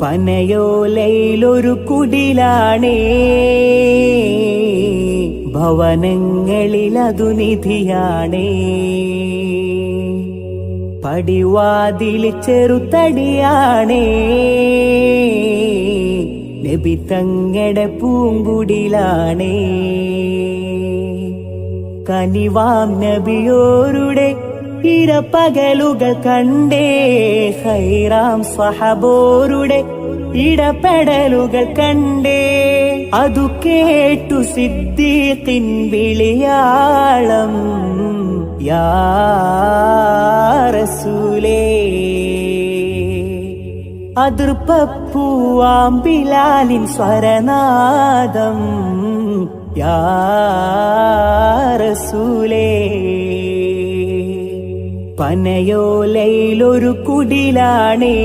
പനയോലയിലൊരു കുടിലാണേ. ഭവനങ്ങളിൽ അതു നിധിയാണേ. പടിവാതിൽ ചെറുതടിയാണേ. നബി തങ്ങടെ പൂങ്കുടിലാണേ. കനിവാം നബിയോരുടെ ഇരപ്പകലുകൾ കണ്ടേ ഹൈറാം സഹബോരുടെ ഇടപെടലുകൾ കണ്ടേ. അതു കേട്ടു സിദ്ദീഖിൻ വിളിയാളം യാ റസൂലേ. അതിർപ്പൂവാം ബിലാലിൻ സ്വരനാദം യാ റസൂലേ. പനയോലയിലൊരു കുടിലാണേ.